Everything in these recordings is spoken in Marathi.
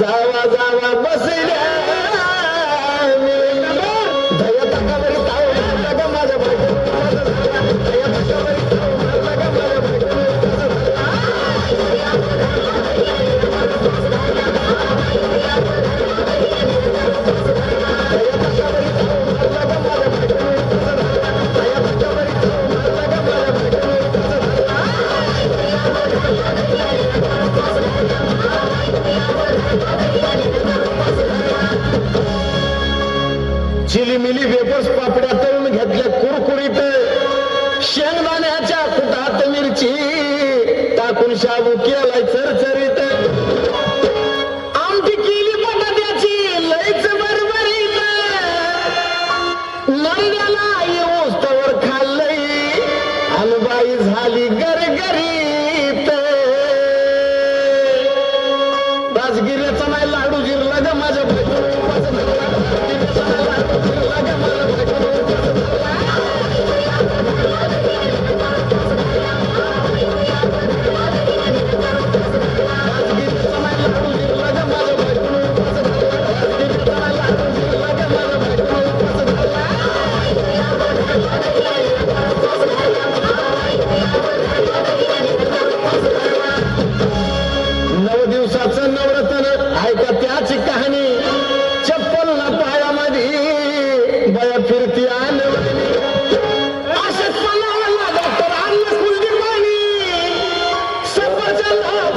जावा जावा बसल्या. दिवस पापड्यातून घेतले कुरकुरीत. शेंगदाण्याच्या कुटात मिरची. टाकून शाबू केलाय चरचरीत. आमटी केली बटाट्याची लईच झाली नाही लाडू जिरला ग माझ्या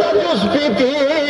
todos viver.